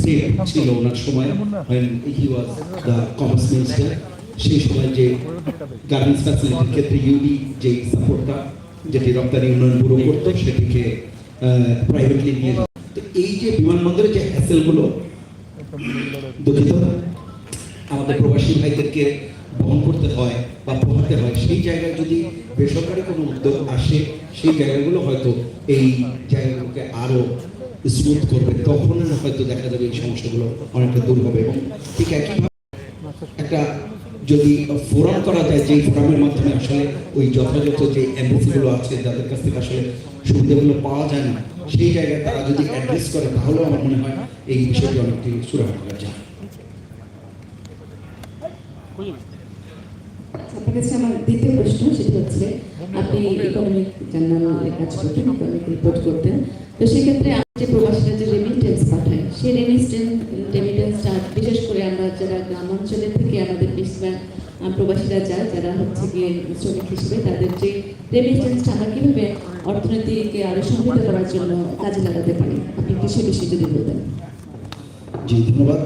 State ছিল ওনার সময় he was the commerce minister, সেই সময় যে গার্মেন্টস ফ্যাসিলিটির ক্ষেত্রে ইউডি যে সাপোর্টটা যেটি রপ্তানি উন্নয়ন ব্যুরো করতো, সেটিকে প্রাইভেটলি নিয়ে। তো এই যে বিমানবন্দরে যে হ্যাসেলগুলো দুঃখিত, আমাদের প্রবাসী ভাইদেরকে বহন করতে হয় বা পোহাতে হয়, সেই জায়গায় যদি বেসরকারি কোনো উদ্যোগ আসে, সেই জায়গাগুলো হয়তো এই জায়গাগুলোকে আরও স্মুথ করবে তখন হয়তো দেখা যাবে এই সমস্যাগুলো অনেকটা দূর হবে। এবং ঠিক একইভাবে একটা যদি ফোরাম করা যায় যে ফোরামের মাধ্যমে আসলে ওই যথাযথ যে এমবেসিগুলো আছে, যাদের কাছ থেকে আসলে সুবিধাগুলো পাওয়া যায় না, সেই জায়গায় তারা যদি অ্যাড্রেস করে, তাহলেও আমার মনে হয় এই বিষয়টি অনেকটি সুরাহা করা যায় আপনার কাছে আমার দ্বিতীয় প্রশ্ন, সেটি হচ্ছে, আপনি ইকোনমিক জার্নালে কাজ করতেন ইকোনমিক রিপোর্ট করতেন। তো সেক্ষেত্রে যে প্রবাসীরা যে রেমিটেন্স পাঠায়, সেই রেমিটেন্স রেমিটেন্সটা বিশেষ করে আমরা যারা গ্রাম অঞ্চলে থেকে আমাদের বেশিরভাগ প্রবাসীরা যায়, যারা হচ্ছে গিয়ে শ্রমিক হিসেবে, তাদের যে রেমিটেন্সটা আমরা কীভাবে অর্থনীতিকে আরও সমৃদ্ধ করার জন্য কাজে লাগাতে পারি, আপনি একটু সে বিষয়ে যদি বলতেন জি, ধন্যবাদ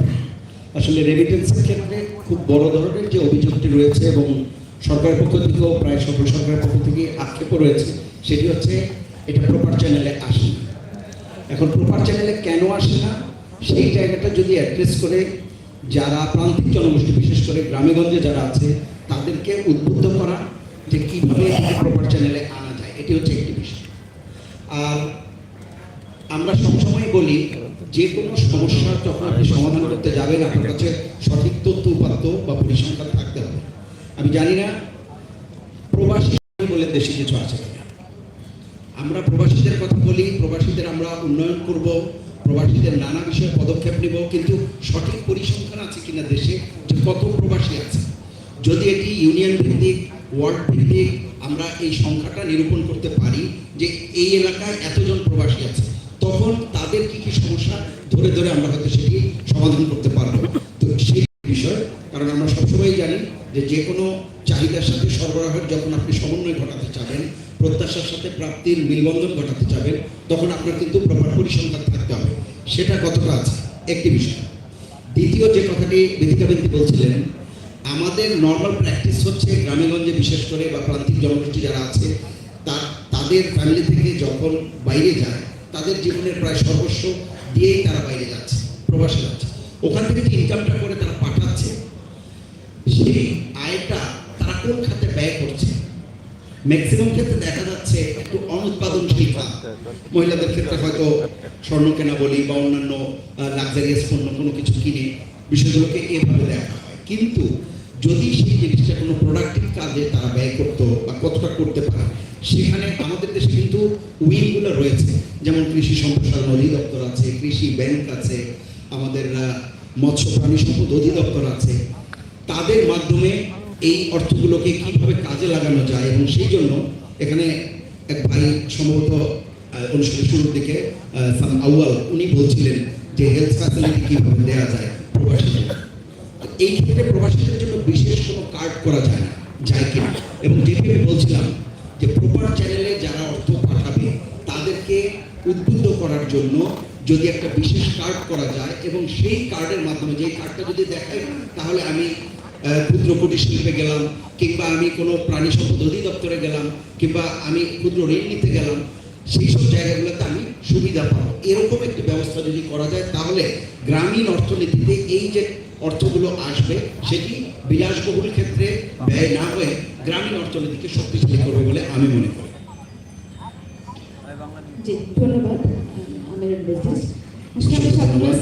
আসলে রেমিটেন্সের ক্ষেত্রে খুব বড় ধরনের যে অভিযোগটি রয়েছে এবং সরকারের পক্ষ থেকেও, প্রায় সকল সরকারের পক্ষ থেকে আক্ষেপও রয়েছে, সেটি হচ্ছে এটা প্রপার চ্যানেলে আসে। এখন প্রপার চ্যানেলে কেন আসে না, সেই জায়গাটা যদি অ্যাড্রেস করে যারা প্রান্তিক জনগোষ্ঠী, বিশেষ করে গ্রামেগঞ্জে যারা আছে, তাদেরকে উদ্বুদ্ধ করা যে কীভাবে প্রপার চ্যানেলে আনা যায়, এটি হচ্ছে একটি বিষয়। আর আমরা সবসময় বলি, যে কোনো সমস্যা যখন আপনি সমাধান করতে যাবেন, আপনার কাছে সঠিক তথ্য উপাত্ত বা পরিসংখ্যান থাকতে হবে। আমি জানি না, প্রবাসী বলে দেশে কিছু আছে আমরা প্রবাসীদের কথা বলি, প্রবাসীদের আমরা উন্নয়ন করব, প্রবাসীদের নানা বিষয়ে পদক্ষেপ নেব, কিন্তু সঠিক পরিসংখ্যান আছে কিনা দেশে যে কত প্রবাসী আছে? যদি এটি ইউনিয়ন ভিত্তিক, ওয়ার্ড ভিত্তিক আমরা এই সংখ্যাটা নিরূপণ করতে পারি যে এই এলাকায় এতজন প্রবাসী আছে, তখন তাদের কি কি সমস্যা ধরে ধরে আমরা হয়তো সেটি সমাধান করতে পারব। তো সেই বিষয়, কারণ আমরা সবসময় জানি যে যে কোনো চাহিদার সাথে সরবরাহের যখন আপনি সমন্বয় ঘটাতে চাবেন প্রত্যাশার সাথে প্রাপ্তির মিলবন্ধন ঘটাতে চাবেন তখন আপনার কিন্তু প্রপার পরিসংখ্যান থাকতে হবে। সেটা কতটা আছে? একটি বিষয়। দ্বিতীয় যে কথাটি ব্যক্তি বলছিলেন, আমাদের নর্মাল প্র্যাকটিস হচ্ছে গ্রামেগঞ্জে বিশেষ করে বা প্রান্তিক জনগোষ্ঠী যারা আছে তা তাদের ফ্যামিলি থেকে যখন বাইরে যায়, তাদের জীবনের প্রায় সর্বস্ব দিয়েই তারা বাইরে যাচ্ছে, প্রবাসে যাচ্ছে। ওখান থেকে যে ইনকামটা করে তারা পাঠাচ্ছে, সেই আয়টা তারা কোন খাতে ব্যয় করছে? ম্যাক্সিমাম ক্ষেত্রে দেখা যাচ্ছে একটু অনুৎপাদনশীল খাত মহিলাদের ক্ষেত্রে হয়তো স্বর্ণ কেনা বলি বা অন্যান্য লাক্সারিয়াস পণ্য কোনো কিছু কিনে বিষয়গুলোকে এভাবে দেখা হয়। কিন্তু যদি সেই জিনিসটা কোনো প্রোডাক্টিভ কাজে তারা ব্যয় করতো বা কতটা করতে পারে, সেখানে আমাদের দেশে কিন্তু উইংগুলো রয়েছে। যেমন কৃষি সম্প্রসারণ অধিদপ্তর আছে, কৃষি ব্যাংক আছে, আমাদের মৎস্য প্রাণী সম্পদ অধিদপ্তর আছে। তাদের মাধ্যমে এই অর্থগুলোকে কীভাবে কাজে লাগানো যায় এবং সেই জন্য এখানে এক ভাই সম্ভবত অনুষ্ঠানের শুরুর দিকে আউয়াল, উনি বলছিলেন যে হেলথ ফ্যাসিলিটি কীভাবে দেওয়া যায় প্রবাসীদের। এই ক্ষেত্রে প্রবাসীদের জন্য বিশেষ কোনো কার্ড করা যায় না, যায় কিনা? এবং যেটি আমি বলছিলাম যে প্রপার চ্যানেলে যারা অর্থ পাঠাবে, তাদেরকে উদ্বুদ্ধ করার জন্য যদি একটা বিশেষ কার্ড করা যায় এবং সেই কার্ডের মাধ্যমে, যে কার্ডটা যদি দেখায় তাহলে আমি ক্ষুদ্র কুটির শিল্পে গেলাম, কিংবা আমি কোনো প্রাণী সম্পদ অধিদপ্তরে গেলাম, কিংবা আমি ক্ষুদ্র ঋণ নিতে গেলাম, সেই সব জায়গাগুলোতে আমি সুবিধা পাবো। এরকম একটি ব্যবস্থা যদি করা যায়, তাহলে গ্রামীণ অর্থনীতিতে এই যে অর্থগুলো আসবে, সেটি বিলাসবহুল ক্ষেত্রে ব্যয় না হয়ে গ্রামীণ অর্থনীতিকে শক্তিশালী করবে বলে আমি মনে করি। ধন্যবাদ আমির বিজনেস আসলে আমরা সবগুলো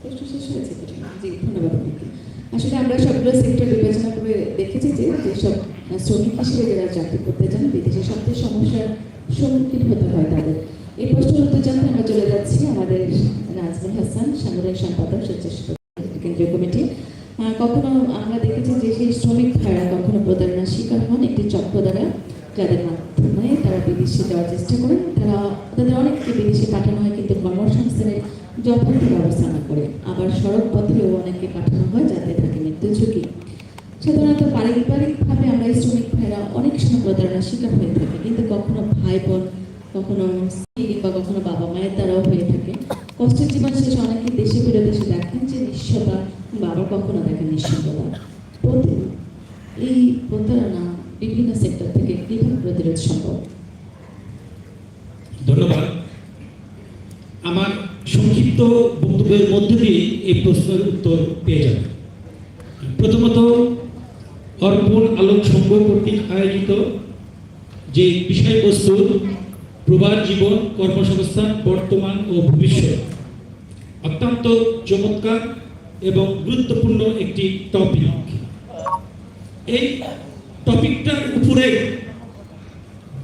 প্রশ্ন শেষ হয়েছে তো? জি ধন্যবাদ আপনাকে আসলে আমরা সবগুলো সেক্টর বিবেচনা করে দেখেছি যে যেসব শ্রমিক হিসেবে যারা চাকরি করতে যান বিদেশে সবচেয়ে সমস্যার সম্মুখীন হতে হয় তাদের। এই প্রশ্ন উত্তর জানতে আমরা চলে যাচ্ছি আমাদের নাজমুল হাসান, সামরিক সম্পাদক, স্বেচ্ছাসেবক কেন্দ্রীয় কমিটি। কখনো আমরা দেখেছি যে সেই শ্রমিক ভাইরা কখনো প্রতারণার শিকার হন, একটি চক্র দ্বারা, যাদের মাধ্যমে তারা বিদেশে যাওয়ার চেষ্টা করেন। তারা, তাদের অনেককে বিদেশে পাঠানো হয়, কিন্তু কর্মসংস্থানের যথার্থ ব্যবস্থা না করে। আবার সড়ক পথেও অনেককে পাঠানো হয় যাতে থাকে মৃত্যু ঝুঁকি। সাধারণত পারিবারিকভাবে আমরা এই শ্রমিক ভাইরা অনেক সময় প্রতারণার শিকার হয়ে থাকি। কিন্তু কখনো ভাই বোন কখনো স্ত্রী কিংবা কখনো বাবা মায়ের দ্বারাও হয়ে থাকে। কষ্টের জীবন শেষে অনেকে দেশে ফিরে দেশে দেখেন যে নিঃস্বতা, বাবা কখনো দেখেন প্রতি- এই প্রতারণা বিভিন্ন সেক্টর থেকে কীভাবে প্রতিরোধ সম্ভব। ধন্যবাদ। আমার সংক্ষিপ্ত বক্তব্যের মধ্যে দিয়ে এই প্রশ্নের উত্তর পেয়ে যাবেন। প্রথমত, অর্পণ আলোক সংঘ কর্তৃক আয়োজিত যে বিষয়বস্তু প্রবাদ জীবন কর্মসংস্থান, বর্তমান ও ভবিষ্যৎ, অত্যন্ত চমৎকার এবং গুরুত্বপূর্ণ একটি টপিক এই টপিকটার উপরে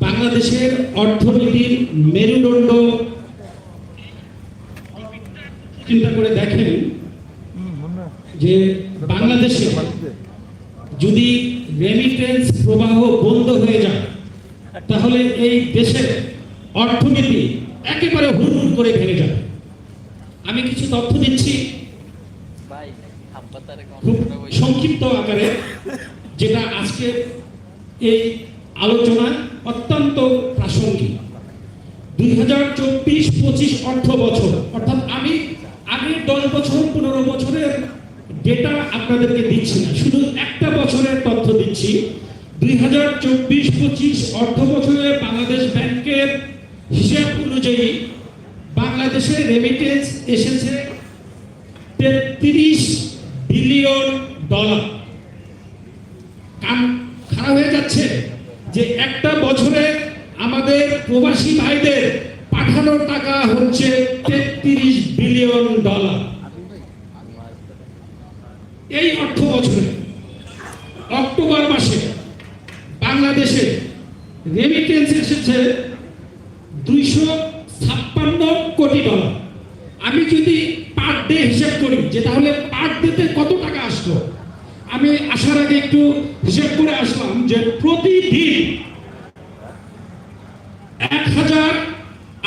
বাংলাদেশের অর্থনীতির মেরুদণ্ড চিন্তা করে দেখেন যে বাংলাদেশে যদি রেমিটেন্স প্রবাহ বন্ধ হয়ে যায় তাহলে এই দেশের অর্থনীতি একেবারে হুড় করে ভেঙে যাবে। আমি কিছু তথ্য দিচ্ছি। খুব সংক্ষিপ্ত আকারে যেটা আজকে এই আলোচনা অত্যন্ত প্রাসঙ্গিক। দুই হাজার চব্বিশ পঁচিশ অর্থ বছর অর্থাৎ আমি আগের দশ বছর, পনেরো বছরের ডেটা আপনাদেরকে দিচ্ছি না। শুধু একটা বছরের তথ্য দিচ্ছি। দুই হাজার চব্বিশ পঁচিশ অর্থ বছরে বাংলাদেশ ব্যাংকের হিসাব অনুযায়ী বাংলাদেশে রেমিটেন্স এসেছে তেত্রিশ বিলিয়ন ডলার। খারাপ হয়ে যাচ্ছে যে একটা বছরে আমাদের প্রবাসী ভাইদের পাঠানো টাকা হচ্ছে তেত্রিশ বিলিয়ন ডলার। এই অর্থ বছরে অক্টোবর মাসে বাংলাদেশে রেমিটেন্স এসেছে দুইশো ছাপ্পান্ন কোটি ডলার আমি যদি পার ডে হিসেব করি, যে তাহলে পার ডেতে কত টাকা আসলো? আমি আসার আগে একটু হিসাব করে আসলাম যে প্রতিদিন এক হাজার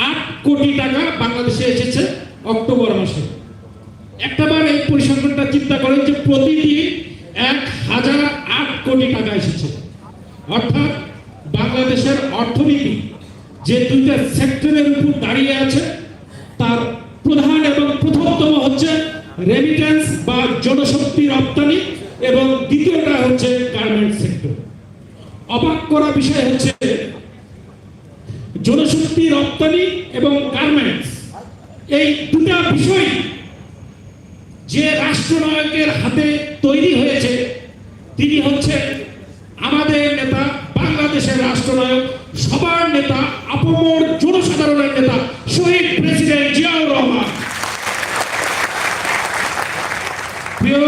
আট কোটি টাকা বাংলাদেশে এসেছে অক্টোবর মাসে। একটাবার এই পরিসংখ্যানটা চিন্তা করেন যে প্রতিদিন এক হাজার আট কোটি টাকা এসেছে। অর্থাৎ বাংলাদেশের অর্থনীতি যে দুইটা সেক্টরের উপর দাঁড়িয়ে আছে, তার প্রধান এবং প্রথমতম হচ্ছে রেমিটেন্স বা জনশক্তি রপ্তানি এবং দ্বিতীয়টা হচ্ছে গার্মেন্ট সেক্টর অবাক করা বিষয় হচ্ছে জনশক্তি রপ্তানি এবং গার্মেন্টস এই দুটা বিষয় যে রাষ্ট্রনায়কের হাতে তৈরি হয়েছে, তিনি হচ্ছে আমাদের নেতা, বাংলাদেশের রাষ্ট্রনায়ক, সবার নেতা, আপমর জনসাধারণের নেতা, শহীদ প্রেসিডেন্ট জিয়াউর রহমান। প্রিয়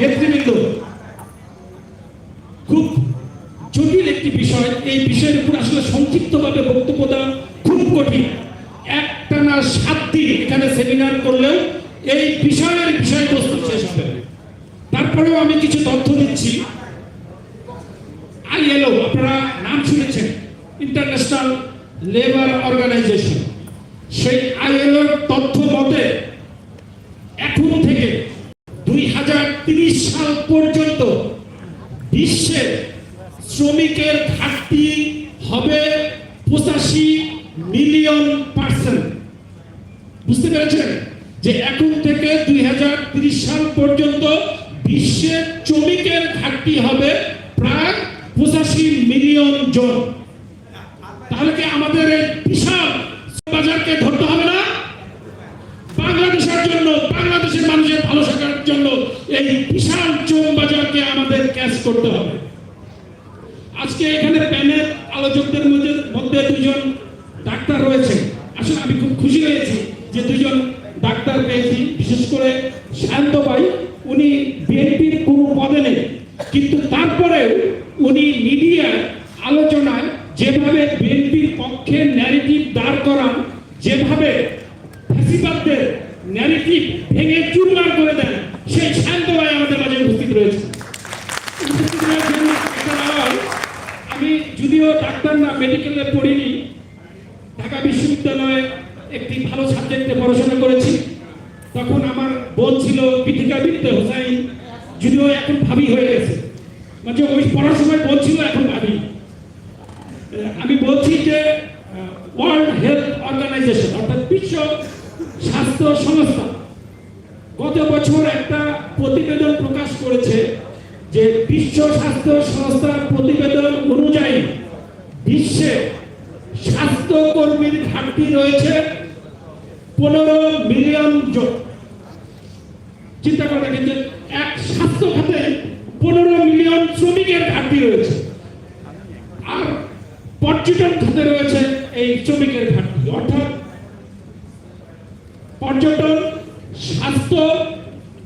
নেতৃবৃন্দ, খুব জটিল একটি বিষয়, এই বিষয়ের উপর আসলে সংক্ষিপ্তভাবে বক্তব্য দেওয়া খুব কঠিন একটানা সাত দিন এখানে সেমিনার করলেও এই বিষয়ের বিষয়বস্তু শেষ হবে তারপরেও আমি কিছু তথ্য দিচ্ছি। আইএলও আপনারা নাম শুনেছেন। ইন্টারন্যাশনাল লেবার অর্গানাইজেশন সেই আইএলওর তথ্য মতে, এখন থেকে দুই সাল পর্যন্ত বিশ্বের শ্রমিকের ঘাটতি হবে পঁচাশি মিলিয়ন পার্সেন্ট বুঝতে পেরেছেন যে এখন থেকে দুই হাজার তিরিশ সাল পর্যন্ত বিশ্বের শ্রমিকের ঘাটতি হবে প্রায় পঁচাশি মিলিয়ন জন তাহলে কি আমাদের এই বিশাল বাজারকে ধরতে হবে না? বাংলাদেশের জন্য, বাংলাদেশের মানুষের ভালো থাকার জন্য এই বিশাল চোম বাজারকে আমাদের ক্যাচ করতে হবে। আজকে এখানে প্যানেল আলোচকদের মধ্যে মধ্যে দুজন ডাক্তার রয়েছে। আসলে আমি খুব খুশি হয়েছি যে দুজন ডাক্তার পেয়েছি। বিশেষ করে শান্ত ভাই, উনি বিএনপির কোনো পদে নেই। কিন্তু তারপরেও উনি বিএনপির পক্ষে ন্যারেটিভ দাঁড় করান, যেভাবে ফ্যাসিবাদদের ন্যারেটিভ ভেঙে চুরমার করে দেন, সেই শান্ত ভাই আমাদের মাঝে উপস্থিত রয়েছে। আমি যদিও ডাক্তার না, মেডিকেলে পড়িনি, ঢাকা বিশ্ববিদ্যালয়ে একটি ভালো সাবজেক্টে পড়াশোনা করেছি। তখন আমার বোন ছিল পীঠিকা বিদ্যে হোসাইন, যদিও এখন ভাবি হয়ে গেছে। মানে ওই পড়ার সময় বোন ছিল, এখন ভাবি। আমি বলছি যে ওয়ার্ল্ড হেলথ অর্গানাইজেশন অর্থাৎ বিশ্ব স্বাস্থ্য সংস্থা, গত বছর একটা প্রতিবেদন প্রকাশ করেছে যে বিশ্ব স্বাস্থ্য সংস্থার প্রতিবেদন অনুযায়ী বিশ্বে স্বাস্থ্যকর্মীর ঘাটতি রয়েছে পনেরো মিলিয়ন জন। চিন্তা করে দেখেন এক স্বাস্থ্য খাতে পনেরো মিলিয়ন শ্রমিকের ঘাটতি রয়েছে। পর্যটন খাতে রয়েছে এই শ্রমিকের ঘাটতি। অর্থাৎ পর্যটন, স্বাস্থ্য,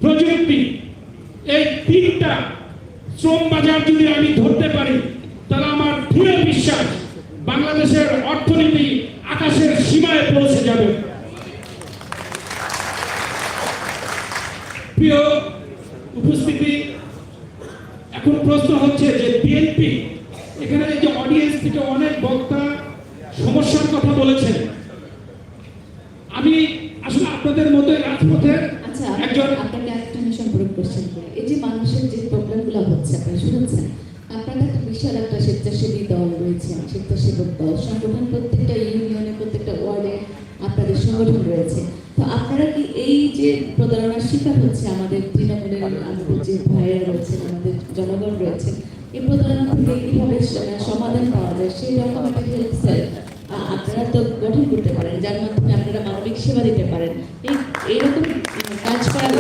প্রযুক্তি, এই তিনটা শ্রম বাজার যদি আমি ধরতে পারি, তাহলে আমার দৃঢ় বিশ্বাস বাংলাদেশের অর্থনীতি আকাশের সীমায় পৌঁছে যাবে। প্রিয় উপস্থিতি, এখন প্রশ্ন হচ্ছে যে বিএনপি এখানে এই যে অডিয়েন্স থেকে অনেক বক্তা সমস্যার কথা বলেছেন। আমি আসলে আপনাদের মতো রাজপথের আচ্ছা একজন আপনাকে একটা আমি সম্পর্ক কোশ্চেন এই যে মানুষের যে প্রবলেমগুলো হচ্ছে আপনারা শুনেছেন? আপনাদের একটা বিশাল একটা স্বেচ্ছাসেবী দল রয়েছে স্বেচ্ছাসেবক দল। সংগঠন প্রত্যেকটা ইউনিয়নে প্রত্যেকটা ওয়ার্ডে আপনাদের সংগঠন রয়েছে। তো আপনারা কি এই যে প্রতারণার শিকার হচ্ছে আমাদের তৃণমূলের আমাদের যে ভাইয়েরা রয়েছেন আমাদের জনগণ রয়েছে এই প্রতারণা থেকে সমাধান পাওয়া যায়। সেই রকম একটা হেল্প সেল আপনারা তো গঠন করতে পারেন যার মাধ্যমে আপনারা মানবিক সেবা দিতে পারেন। এই এইরকম কাজ করার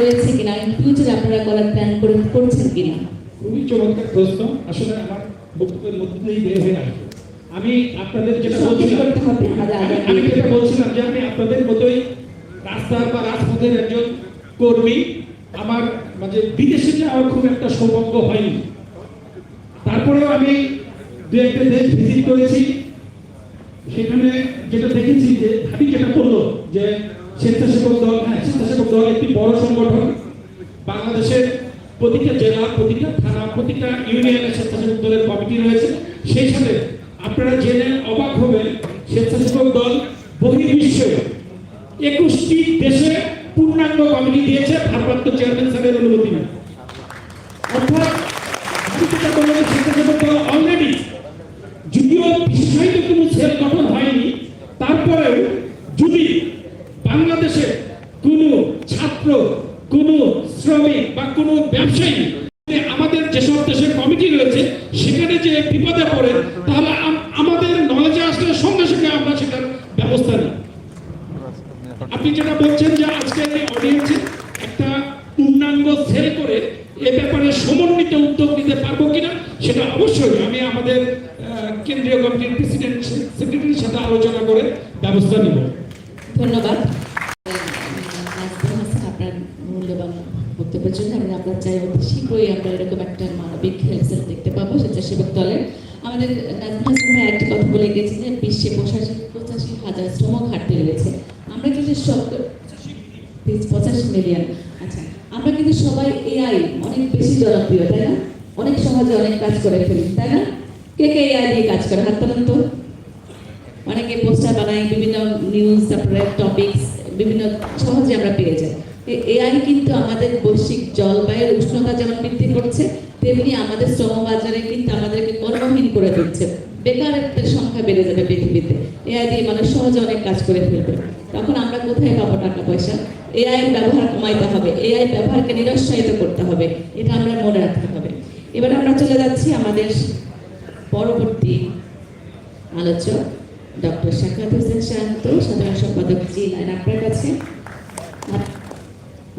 রয়েছে কিনা? ইন ফিউচারে আপনারা করার প্ল্যান করে করছেন কিনা? খুবই চমৎকার প্রশ্ন। আসলে আমার বক্তব্যের মধ্যে দিয়েই বের হয়ে আসবে আমি আপনাদের যেটা বলছিলাম আমি যেটা বলছিলাম যে আমি আপনাদের মতোই রাস্তার বা রাজপথের একজন কর্মী। আমার মানে বিদেশে খুব একটা সৌভাগ্য হয়নি। তারপরেও আমি দু একটা দেশ ভিজিট করেছি। সেখানে যেটা দেখেছি যে আমি যেটা বলল যে স্বেচ্ছাসেবক দল হ্যাঁ স্বেচ্ছাসেবক দল একটি বড় সংগঠন। বাংলাদেশের প্রতিটা জেলা, প্রতিটা থানা, প্রতিটা ইউনিয়নের স্বেচ্ছাসেবক দলের কমিটি রয়েছে। সেই সাথে আপনারা জেনে অবাক হবেন, স্বেচ্ছাসেবক দল বহির্বিশ্বে একুশটি দেশে পূর্ণাঙ্গ কমিটি দিয়েছে ভারপ্রাপ্ত চেয়ারম্যান স্যারের অনুমতি নিয়ে অর্থাৎ আমি যেটা বললাম স্বেচ্ছাসেবক দল অলরেডি বিশেষায়িত কোনো সেল গঠন হয়নি। তারপরেও যদি বাংলাদেশে কোনো ছাত্র, কোনো শ্রমিক বা কোনো ব্যবসায়ী আমাদের যেসব দেশের কমিটি রয়েছে, সেখানে যে বিপদে পড়ে, তাহলে আমাদের নলেজে আসলে সঙ্গে সঙ্গে আমরা সেটার ব্যবস্থা নিই আপনি যেটা বলছেন যে আজকে অডিয়েন্সে একটা পূর্ণাঙ্গ সেল করে এ ব্যাপারে সমন্বিত উদ্যোগ নিতে পারব কিনা, সেটা অবশ্যই আমি আমাদের কেন্দ্রীয় কমিটির প্রেসিডেন্ট সেক্রেটারির সাথে আলোচনা করে ব্যবস্থা নিব। ধন্যবাদ। আপনার মূল্যবান বক্তব্যের জন্য আমি আপনার চাই অতি শীঘ্রই আমরা এরকম একটা মানবিক সেল দেখতে পাবো স্বেচ্ছাসেবক দলের। আমাদের নাজমুল হাসান কথা বলে গেছে যে বিশ্বে পঁচাশি পঁচাশি হাজার শ্রম ঘাটতি রয়েছে। আমরা কিন্তু সব পঁচাশি মিলিয়ন। আচ্ছা আমরা কিন্তু সবাই এআই অনেক বেশি জনপ্রিয়, তাই না? অনেক সহজে অনেক কাজ করে ফেলি, তাই না? কে কে এআই দিয়ে কাজ করে? হাত তোলেন তো। অনেকে পোস্টার বানাই বিভিন্ন নিউজ তারপরে টপিকস বিভিন্ন সহজে আমরা পেয়ে যাই। এআই কিন্তু আমাদের বৈশ্বিক জলবায়ুর উষ্ণতা যেমন বৃদ্ধি করছে, তেমনি আমাদের শ্রমবাজারে কিন্তু আমাদেরকে কর্মহীন করে দিচ্ছে বেকারত্বের সংখ্যা বেড়ে যাবে পৃথিবীতে। এআই দিয়ে মানুষ সহজে অনেক কাজ করে ফেলবে। তখন আমরা কোথায় পাবো টাকা পয়সা? এআই ব্যবহার কমাইতে হবে। এআই ব্যবহারকে নিরুৎসাহিত করতে হবে। এটা আমরা মনে রাখতে হবে। এবার আমরা চলে যাচ্ছি আমাদের পরবর্তী আলোচক ডক্টর শাখাত হোসেন শান্ত, সাধারণ সম্পাদক জিলেন আপনার কাছে?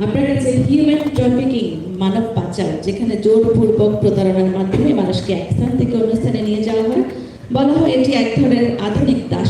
আপনার কাছে হিউম্যান ট্রাফিকিং মানব পাচার, যেখানে জোরপূর্বক প্রতারণার মাধ্যমে মানুষকে এক স্থান থেকে অন্য স্থানে নিয়ে যাওয়া হয়, বলা হয় এটি এক ধরনের আধুনিক দাস